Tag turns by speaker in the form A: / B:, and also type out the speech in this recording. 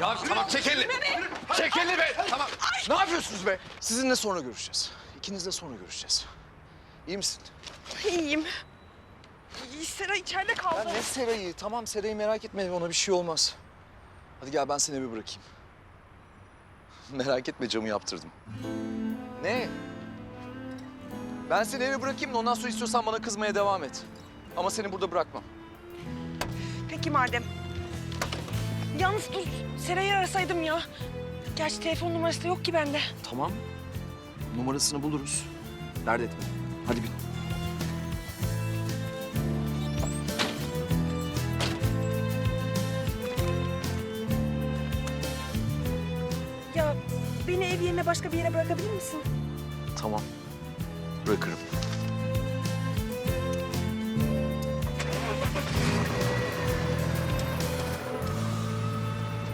A: Ya tamam çek elini. Çek elini be. Tamam.
B: Ne yapıyorsunuz be? Sizinle sonra görüşeceğiz. İkinizle sonra görüşeceğiz. İyi misin?
C: İyiyim. İyi, Sera içeride
B: Ya
C: kaldı.
B: ne Seray'ı? Tamam Seray'ı merak etme. Ona bir şey olmaz. Hadi gel ben seni eve bırakayım. merak etme camı yaptırdım. Ne? Ben seni eve bırakayım da ondan sonra istiyorsan bana kızmaya devam et. Ama seni burada bırakmam.
C: Peki madem. Yalnız dur, Sera'yı arasaydım ya. Gerçi telefon numarası da yok ki bende.
B: Tamam. Numarasını buluruz. Dert etme. Hadi bin.
C: Ya beni ev yerine başka bir yere bırakabilir misin?
B: Tamam. Bırakırım.